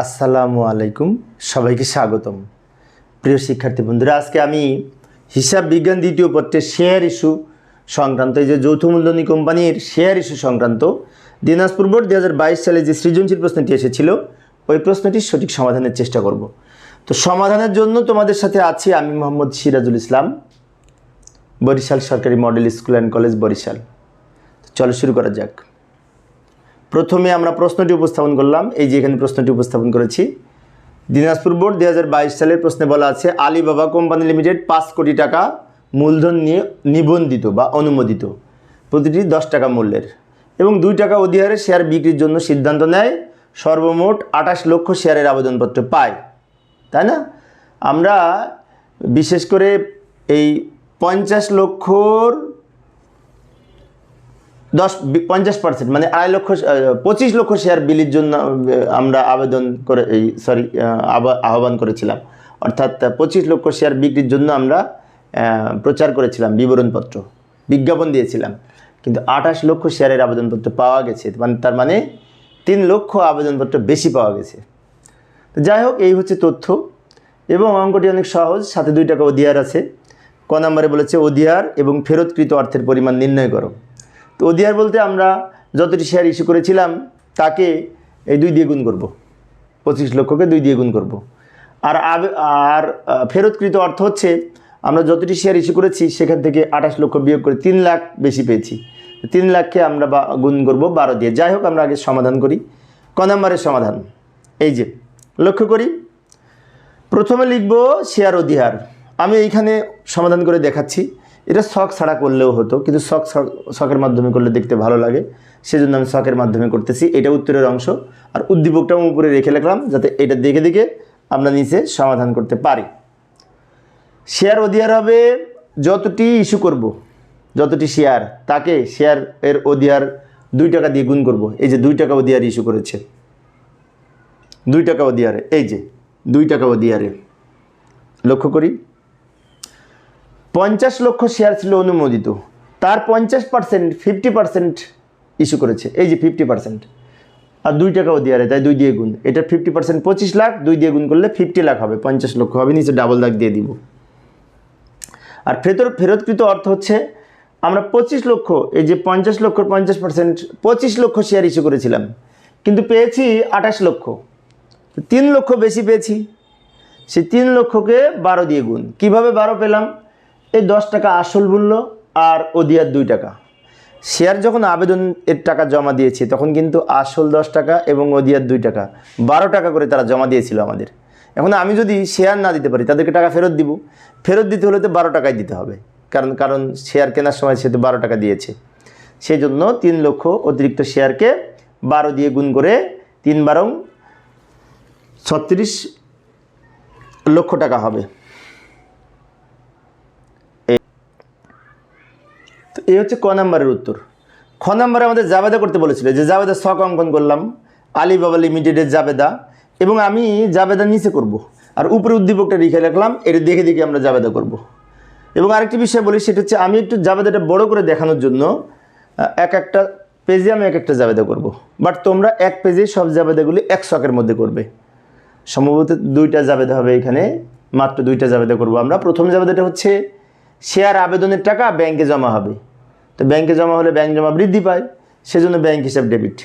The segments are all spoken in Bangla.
আসসালামু আলাইকুম, সবাইকে স্বাগতম। প্রিয় শিক্ষার্থী বন্ধুরা, আজকে আমি হিসাব বিজ্ঞান দ্বিতীয় পত্রের শেয়ার ইস্যু সংক্রান্ত, এই যে যৌথ মূলধনী কোম্পানির শেয়ার ইস্যু সংক্রান্ত, দিনাজপুর বোর্ড দুই হাজার বাইশ সালে যে সৃজনশীল প্রশ্নটি এসেছিল, ওই প্রশ্নটির সঠিক সমাধানের চেষ্টা করব। তো সমাধানের জন্য তোমাদের সাথে আছি আমি মোহাম্মদ সিরাজুল ইসলাম, বরিশাল সরকারি model school and college Barishal. চলো শুরু করা যাক। প্রথমে আমরা প্রশ্নটি উপস্থাপন করলাম। এই যে এখানে প্রশ্নটি উপস্থাপন করেছি। দিনাজপুর বোর্ড দু হাজার বাইশ সালের প্রশ্নে বলা আছে, আলিবাবা কোম্পানি লিমিটেড পাঁচ কোটি টাকা মূলধন নিয়ে নিবন্ধিত বা অনুমোদিত। প্রতিটি দশ টাকা মূল্যের। এবং দুই টাকা অধিহারে শেয়ার বিক্রির জন্য সিদ্ধান্ত নেয়, সর্বমোট আঠাশ লক্ষ শেয়ারের আবেদনপত্র পায়। তাই না? আমরা বিশেষ করে এই পঞ্চাশ লক্ষর দশ পঞ্চাশ পার্সেন্ট মানে আড়াই লক্ষ পঁচিশ লক্ষ শেয়ার বিলির জন্য আমরা আবেদন করে, এই সরি আহ্বান করেছিলাম। অর্থাৎ পঁচিশ লক্ষ শেয়ার বিক্রির জন্য আমরা প্রচার করেছিলাম বিবরণপত্র, বিজ্ঞাপন দিয়েছিলাম। কিন্তু আঠাশ লক্ষ শেয়ারের আবেদনপত্র পাওয়া গেছে মানে তার মানে তিন লক্ষ আবেদনপত্র বেশি পাওয়া গেছে। তো যাই হোক, এই হচ্ছে তথ্য। এবং অঙ্কটি অনেক সহজ, সাথে দুই টাকা অধিয়ার আছে। ক নম্বরে বলেছে অধিয়ার এবং ফেরতকৃত অর্থের পরিমাণ নির্ণয় করো। তো অধিহার বলতে আমরা যতটি শেয়ার ইস্যু করেছিলাম, তাকে এই দুই দিয়ে গুণ করব। পঁচিশ লক্ষকে দুই দিয়ে গুণ করব। আর আর ফেরতকৃত অর্থ হচ্ছে, আমরা যতটি শেয়ার ইস্যু করেছি, সেখান থেকে আঠাশ লক্ষ বিয়োগ করে তিন লাখ বেশি পেয়েছি। তিন লাখকে আমরা বা গুণ করব বারো দিয়ে। যাই হোক, আমরা আগে সমাধান করি। ক নম্বরের সমাধান। এই যে, লক্ষ্য করি। প্রথমে লিখব শেয়ার অধিহার আমি এইখানে সমাধান করে দেখাচ্ছি। এটা শখ ছাড়া করলেও হতো, কিন্তু শখ শখের মাধ্যমে করলে দেখতে ভালো লাগে। সেজন্য আমি শখের মাধ্যমে করতেছি, এটা উত্তরের অংশ। আর উদ্দীপকটাও উপরে রেখে রাখলাম, যাতে এটা দেখে দেখে আমরা নিচে সমাধান করতে পারি। শেয়ার অধিয়ার হবে, যতটি ইস্যু করব, যতটি শেয়ার, তাকে শেয়ার এর অধিয়ার দুই টাকা দিয়ে গুণ করব। এই যে দুই টাকা অধিয়ার ইস্যু করেছে। দুই টাকা অধিয়ারে এই যে দুই টাকা অধিয়ারে লক্ষ্য করি। পঞ্চাশ লক্ষ শেয়ার ছিল অনুমোদিত। তার পঞ্চাশ পার্সেন্ট ফিফটি পার্সেন্ট ইস্যু করেছে। এই যে ফিফটি পার্সেন্ট আর দুই টাকা অধিহারে তাই দুই দিয়ে গুণ। এটা ফিফটি পার্সেন্ট পঁচিশ লাখ, দুই দিয়ে গুণ করলে ফিফটি লাখ হবে, পঞ্চাশ লক্ষ হবে, নিচে ডাবল দাগ দিয়ে দিব। আর ফেরত ফেরতকৃত অর্থ হচ্ছে, আমরা পঁচিশ লক্ষ, এই যে পঞ্চাশ লক্ষ, পঞ্চাশ পার্সেন্ট পঁচিশ লক্ষ শেয়ার ইস্যু করেছিলাম। কিন্তু পেয়েছি আঠাশ লক্ষ। তিন লক্ষ বেশি পেয়েছি। সেই তিন লক্ষকে বারো দিয়ে গুণ। কীভাবে বারো পেলাম? এই দশ টাকা আসল মূল্য আর ওদিয়ার দুই টাকা। শেয়ার যখন আবেদন এর টাকা জমা দিয়েছে, তখন কিন্তু আসল দশ টাকা এবং ওদিয়ার দুই টাকা, বারো টাকা করে তারা জমা দিয়েছিল আমাদের। এখন আমি যদি শেয়ার না দিতে পারি, তাদেরকে টাকা ফেরত দিব। ফেরত দিতে হলে তো বারো টাকায় দিতে হবে। কারণ কারণ শেয়ার কেনার সময় সে তো বারো টাকা দিয়েছে। সেই জন্য তিন লক্ষ অতিরিক্ত শেয়ারকে বারো দিয়ে গুণ করে তিন বারং ছত্রিশ লক্ষ টাকা হবে। তো এই হচ্ছে ক নাম্বারের উত্তর। খ নাম্বারে আমাদের জাবেদা করতে বলেছিল যে, জাবেদা শখ অঙ্কন করলাম আলিবাবা লিমিটেডের জাবেদা এবং আমি জাবেদা নিচে করব আর উপরে উদ্দীপকটা লিখে রাখলাম, এটা দেখে দেখে আমরা জাবেদা করব। এবং আরেকটি বিষয় বলি, সেটা হচ্ছে আমি একটু জাবেদাটা বড় করে দেখানোর জন্য এক একটা পেজে আমি এক একটা জাবেদা করব। বাট তোমরা এক পেজে সব জাবেদাগুলি এক শখের মধ্যে করবে। সম্ভবত দুইটা জাবেদা হবে এখানে, মাত্র দুইটা জাবেদা করব আমরা। প্রথম জাবেদাটা হচ্ছে শেয়ার আবেদনের টাকা ব্যাংকে জমা হবে। তো ব্যাংকে জমা হলে ব্যাংক জমা বৃদ্ধি পায়, সেজন্য ব্যাংক হিসাব ডেবিট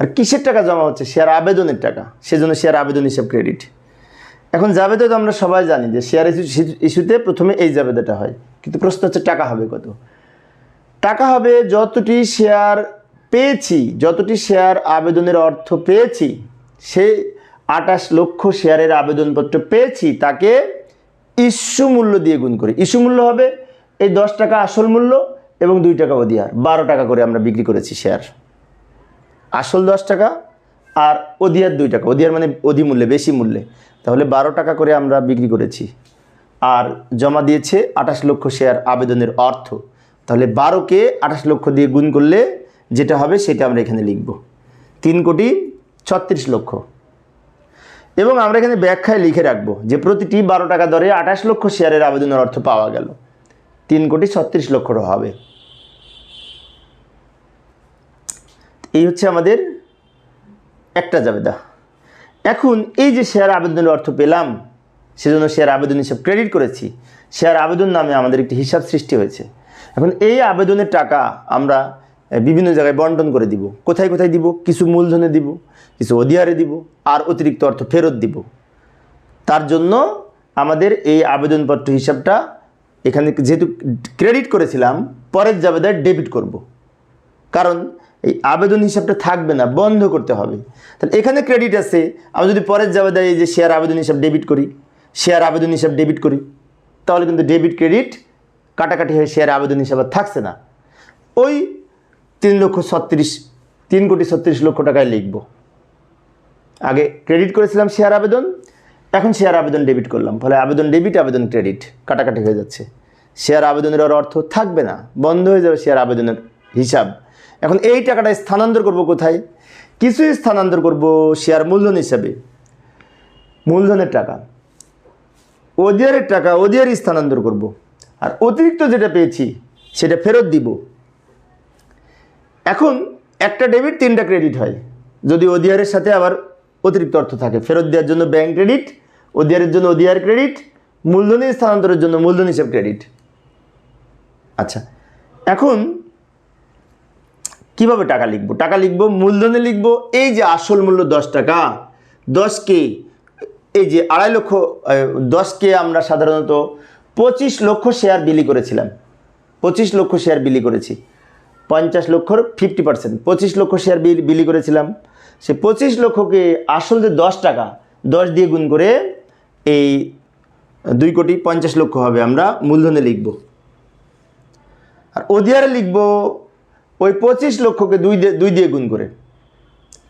আর কিসের টাকা জমা হচ্ছে? শেয়ার আবেদনের টাকা, সেজন্য শেয়ার আবেদন হিসাব ক্রেডিট এখন জাবেদা তো আমরা সবাই জানি যে শেয়ার ইস্যু ইস্যুতে প্রথমে এই জাবেদাটা হয়, কিন্তু প্রশ্ন হচ্ছে টাকা হবে কত? টাকা হবে যতটি শেয়ার পেয়েছি, যতটি শেয়ার আবেদনের অর্থ পেয়েছি সে আটাশ লক্ষ শেয়ারের আবেদনপত্র পেয়েছি, তাকে ইস্যু মূল্য দিয়ে গুণ করি। ইস্যু মূল্য হবে এই দশ টাকা আসল মূল্য এবং দুই টাকা অধিহার। বারো টাকা করে আমরা বিক্রি করেছি শেয়ার আসল দশ টাকা আর অধিয়ার দুই টাকা। অধিয়ার মানে অধি মূল্যে বেশি মূল্যে। তাহলে বারো টাকা করে আমরা বিক্রি করেছি। আর জমা দিয়েছে আঠাশ লক্ষ শেয়ার আবেদনের অর্থ। তাহলে বারোকে আঠাশ লক্ষ দিয়ে গুণ করলে যেটা হবে সেটা আমরা এখানে লিখব। তিন কোটি ছত্রিশ লক্ষ। এবং আমরা এখানে ব্যাখ্যায় লিখে রাখব যে প্রতিটি বারো টাকা দরে আঠাশ লক্ষ শেয়ারের আবেদনের অর্থ পাওয়া গেল। তিন কোটি ছত্রিশ লক্ষ হবে। এই হচ্ছে আমাদের একটা জাবেদা। এখন এই যে শেয়ার আবেদনের অর্থ পেলাম, সেজন্য শেয়ার আবেদন হিসাব ক্রেডিট করেছি। শেয়ার আবেদন নামে আমাদের একটি হিসাব সৃষ্টি হয়েছে। এখন এই আবেদনের টাকা আমরা বিভিন্ন জায়গায় বন্টন করে দিব। কোথায় কোথায় দিব? কিছু মূলধনে দিব। কিছু অধিহারে দিব, আর অতিরিক্ত অর্থ ফেরত দিব। তার জন্য আমাদের এই আবেদনপত্র হিসাবটা এখানে যেহেতু ক্রেডিট করেছিলাম, পরের জাবেদায় ডেবিট করব। কারণ এই আবেদন হিসাবটা থাকবে না, বন্ধ করতে হবে। তাহলে এখানে ক্রেডিট আছে, আমি যদি পরের জাবেদায় এই যে শেয়ার আবেদন হিসাব ডেবিট করি, শেয়ার আবেদন হিসাব ডেবিট করি, তাহলে কিন্তু ডেবিট ক্রেডিট কাটাকাটি হয়ে শেয়ার আবেদন হিসাব থাকছে না। ওই তিন লক্ষ ছত্রিশ, তিন কোটি ছত্রিশ লক্ষ টাকায় লিখব। আগে ক্রেডিট করেছিলাম শেয়ার আবেদন, এখন শেয়ার আবেদন ডেবিট করলাম। ফলে আবেদন ডেবিট আবেদন ক্রেডিট কাটাকাটি হয়ে যাচ্ছে। শেয়ার আবেদনের আর অর্থ থাকবে না, বন্ধ হয়ে যাবে শেয়ার আবেদনের হিসাব। এখন এই টাকাটা স্থানান্তর করব কোথায়? কিছু স্থানান্তর করব শেয়ার মূলধন হিসাবে। মূলধনের টাকা। ওদিয়ারের টাকা ওদিয়ারই স্থানান্তর করব। আর অতিরিক্ত যেটা পেয়েছি, সেটা ফেরত দিব। এখন একটা ডেবিট তিনটা ক্রেডিট হয়। যদি ওদিয়ারের সাথে আবার অতিরিক্ত অর্থ থাকে। ফেরত দেওয়ার জন্য ব্যাংক ক্রেডিট ওদিয়ারের জন্য ওদিয়ার ক্রেডিট মূলধনী স্থানান্তরের জন্য মূলধন হিসাব ক্রেডিট আচ্ছা এখন কীভাবে টাকা লিখব? টাকা লিখব, মূলধনে লিখব, এই যে আসল মূল্য দশ টাকা দশকে এই যে আড়াই লক্ষ দশকে আমরা সাধারণত পঁচিশ লক্ষ শেয়ার বিলি করেছিলাম। পঁচিশ লক্ষ শেয়ার বিলি করেছি। পঞ্চাশ লক্ষর ফিফটি পার্সেন্ট পঁচিশ লক্ষ শেয়ার বিলি করেছিলাম। সে পঁচিশ লক্ষকে আসল যে দশ টাকা, দশ দিয়ে গুণ করে এই দুই কোটি পঞ্চাশ লক্ষ হবে আমরা মূলধনে লিখব। আর ওদিয়ারে লিখব ওই পঁচিশ লক্ষকে দুই দিয়ে দুই দিয়ে গুণ করে।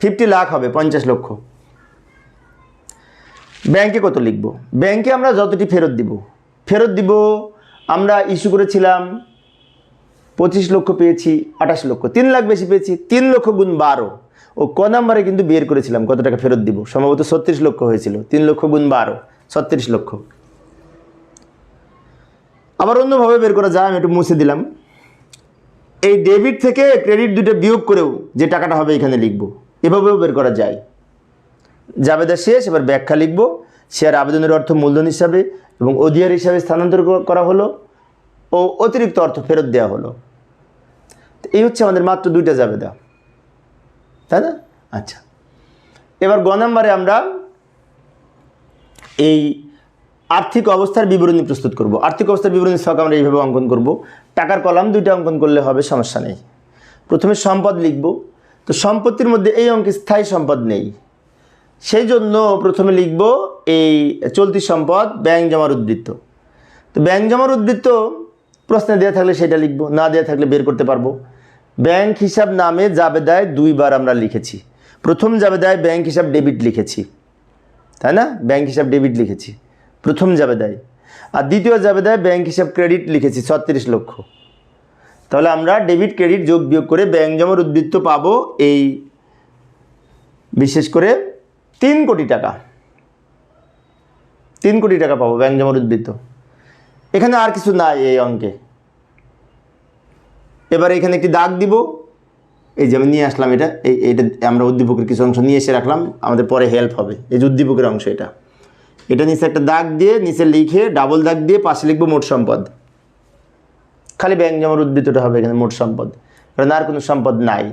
ফিফটি লাখ হবে, পঞ্চাশ লক্ষ। ব্যাংকে কত লিখব? ব্যাংকে আমরা যতটি ফেরত দিব ফেরত দিব আমরা ইস্যু করেছিলাম পঁচিশ লক্ষ পেয়েছি, আঠাশ লক্ষ। তিন লাখ বেশি পেয়েছি, তিন লক্ষ গুণ বারো। ও ক নাম্বারে কিন্তু বের করেছিলাম, কত টাকা ফেরত দিব? সম্ভবত ছত্রিশ লক্ষ হয়েছিল, তিন লক্ষ গুণ বারো, ছত্রিশ লক্ষ। আবার অন্যভাবে বের করা যায়, আমি একটু মুছে দিলাম। এই ডেবিট থেকে ক্রেডিট দুটো বিয়োগ করেও যে টাকাটা হবে এখানে লিখব, এভাবেও বের করা যায়। জাবেদা শেষ, এবার ব্যাখ্যা লিখব। শেয়ার আবেদনের অর্থ মূলধন হিসাবে এবং অধিয়ার হিসাবে স্থানান্তর করা হলো ও অতিরিক্ত অর্থ ফেরত দেওয়া হলো। এই হচ্ছে আমাদের মাত্র দুইটা জাবেদা। তাই না? আচ্ছা। এবার গ নাম্বারে আমরা এই আর্থিক অবস্থার বিবরণী প্রস্তুত করব। আর্থিক অবস্থার বিবরণী ছক আমরা এইভাবে অঙ্কন করব। টাকার কলাম দুইটা অঙ্কন করলে হবে, সমস্যা নেই। প্রথমে সম্পদ লিখব। তো সম্পত্তির মধ্যে এই অঙ্কে স্থায়ী সম্পদ নেই। সেই জন্য প্রথমে লিখব এই চলতি সম্পদ, ব্যাংক জমার উদ্বৃত্ত। তো ব্যাংক জমার উদ্বৃত্ত প্রশ্নে দেওয়া থাকলে সেটা লিখব, না দেওয়া থাকলে বের করতে পারব। ব্যাংক হিসাব নামে জাবেদায় দুইবার আমরা লিখেছি। প্রথম জাবেদায় ব্যাংক হিসাব ডেবিট লিখেছি। তাই না? ব্যাংক হিসাব ডেবিট লিখেছি। প্রথম জাবেদায়। আর দ্বিতীয় জাবেদায় ব্যাংক হিসাব ক্রেডিট লিখেছি, ছত্রিশ লক্ষ। তাহলে আমরা ডেবিট ক্রেডিট যোগ বিয়োগ করে ব্যাংক জমার উদ্বৃত্ত পাবো এই বিশেষ করে তিন কোটি টাকা। তিন কোটি টাকা পাবো ব্যাংক জমার উদ্বৃত্ত। এখানে আর কিছু নাই এই অঙ্কে। এবার এখানে একটি দাগ দিব। এই যে আমি নিয়ে আসলাম এটা, এই এটা আমরা উদ্দীপকের কিছু অংশ নিয়ে এসে রাখলাম, আমাদের পরে হেল্প হবে। এই যে উদ্দীপকের অংশ এটা। এটা নিচে একটা দাগ দিয়ে নিচে লিখে ডাবল দাগ দিয়ে পাশে লিখব মোট সম্পদ। খালি ব্যাংক জমার উদ্বৃত্তটা হবে এখানে মোট সম্পদ। কারণ আর কোনো সম্পদ নাই।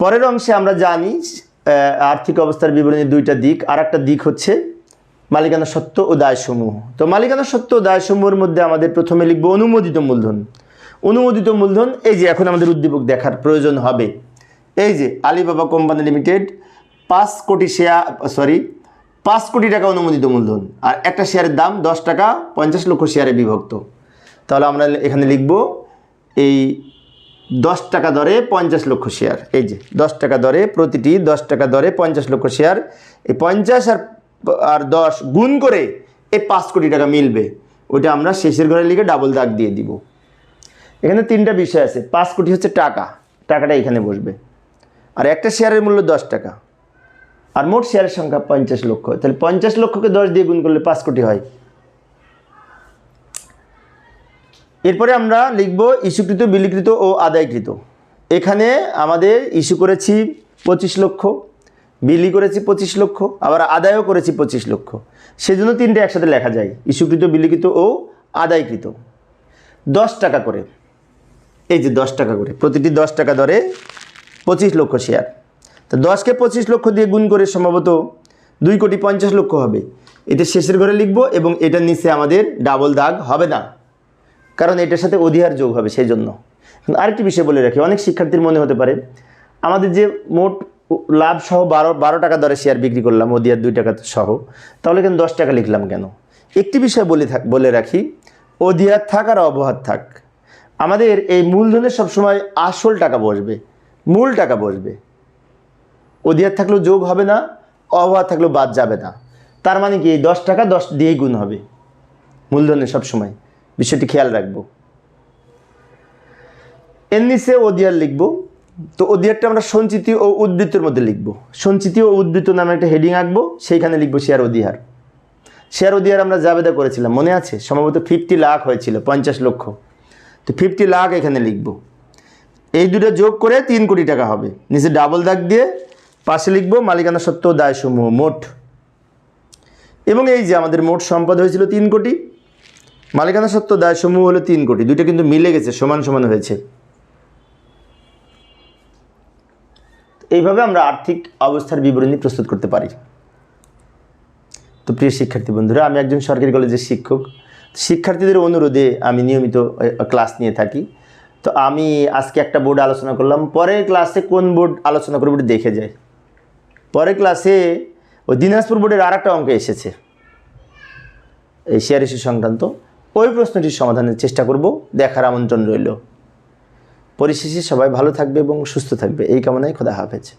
পরের অংশে আমরা জানি আর্থিক অবস্থার বিবরণী দুইটা দিক আর একটা দিক হচ্ছে মালিকানা সত্ত্ব ও দায়সমূহ। তো মালিকানা সত্ত্ব ও দায়সমূহের মধ্যে আমাদের প্রথমে লিখব অনুমোদিত মূলধন। অনুমোদিত মূলধন, এই যে এখন আমাদের উদ্দীপক দেখার প্রয়োজন হবে। এই যে আলিবাবা কোম্পানি লিমিটেড পাঁচ কোটি শেয়ার সরি, পাঁচ কোটি টাকা অনুমোদিত মূলধন, আর একটা শেয়ারের দাম দশ টাকা পঞ্চাশ লক্ষ শেয়ারে বিভক্ত। তাহলে আমরা এখানে লিখব, এই দশ টাকা দরে পঞ্চাশ লক্ষ শেয়ার, এই যে দশ টাকা দরে প্রতিটি দশ টাকা দরে পঞ্চাশ লক্ষ শেয়ার, এই পঞ্চাশ আর আর দশ গুণ করে এই পাঁচ কোটি টাকা মিলবে। ওইটা আমরা শেষের ঘরে লিখে ডাবল দাগ দিয়ে দিব। এখানে তিনটা বিষয় আছে, পাঁচ কোটি হচ্ছে টাকা, টাকাটা এখানে বসবে। আর একটা শেয়ারের মূল্য দশ টাকা। আর মোট শেয়ারের সংখ্যা পঞ্চাশ লক্ষ। তাহলে পঞ্চাশ লক্ষকে দশ দিয়ে গুণ করলে পাঁচ কোটি হয়। এরপরে আমরা লিখব ইস্যুকৃত, বিলিকৃত ও আদায়কৃত। এখানে আমাদের ইস্যু করেছি পঁচিশ লক্ষ, বিলি করেছি পঁচিশ লক্ষ, আবার আদায়ও করেছি পঁচিশ লক্ষ। সেজন্য তিনটে একসাথে লেখা যায়, ইস্যুকৃত, বিলিকৃত ও আদায়কৃত। দশ টাকা করে। এই যে দশ টাকা করে, প্রতিটি দশ টাকা দরে পঁচিশ লক্ষ শেয়ার তো দশকে পঁচিশ লক্ষ দিয়ে গুণ করে সম্ভবত দুই কোটি পঞ্চাশ লক্ষ হবে। এটা শেষের ঘরে লিখব এবং এটার নিচে আমাদের ডাবল দাগ হবে না। কারণ এটার সাথে অধিহার যোগ হবে সেই জন্য আরেকটি বিষয় বলে রাখি, অনেক শিক্ষার্থীর মনে হতে পারে, আমাদের যে মোট লাভ সহ বারো বারো টাকা দরে শেয়ার বিক্রি করলাম, অধিহার দুই টাকা সহ, তাহলে কেন দশ টাকা লিখলাম কেন? একটি বিষয় বলে থাক, বলে রাখি, অধিহার থাক আর অবহার থাক। আমাদের এই মূলধনের সবসময় আসল টাকা বসবে, মূল টাকা বসবে। অধিহার থাকলেও যোগ হবে না অবহার থাকলেও বাদ যাবে না। তার মানে কি, এই দশ টাকা দশ দিয়েই গুণ হবে মূলধনের সবসময়। বিষয়টি খেয়াল রাখব। এর নিচে অধিয়ার লিখব। তো অধিয়ারটা আমরা সঞ্চিতি ও উদ্বৃত্তের মধ্যে লিখব। সঞ্চিতি ও উদ্বৃত্ত নামে একটা হেডিং আঁকবো, সেইখানে লিখব শেয়ার অধিহার। শেয়ার অধিহার আমরা জাবেদা করেছিলাম, মনে আছে? সম্ভবত ফিফটি লাখ হয়েছিল, পঞ্চাশ লক্ষ। তো ফিফটি লাখ এখানে লিখব। এই দুটো যোগ করে তিন কোটি টাকা হবে। নিচে ডাবল দাগ দিয়ে পাশে লিখব, মালিকানা সত্ত্ব দায়সমূহ মোট। এবং এই যে আমাদের মোট সম্পদ হয়েছিল তিন কোটি, মালিকানা সত্ত্ব দায়সমূহ হলো তিন কোটি। দুইটা কিন্তু মিলে গেছে, সমান সমান হয়েছে। এইভাবে আমরা আর্থিক অবস্থার বিবরণী প্রস্তুত করতে পারি। তো প্রিয় শিক্ষার্থী বন্ধুরা, আমি একজন সরকারি কলেজের শিক্ষক। শিক্ষার্থীদের অনুরোধে আমি নিয়মিত ক্লাস নিয়ে থাকি। তো আমি আজকে একটা বোর্ড আলোচনা করলাম। পরের ক্লাসে কোন বোর্ড আলোচনা করব দেখে যাই। পরের ক্লাসে ওই দিনাজপুর বোর্ডের আর একটা অঙ্ক এসেছে। এই শেয়ার ইস্যু সংক্রান্ত। ওই প্রশ্নটির সমাধানের চেষ্টা করব। দেখার আমন্ত্রণ রইল। পরিশেষে সবাই ভালো থাকবে এবং সুস্থ থাকবে। এই কামনায় খোদা হাফেজ।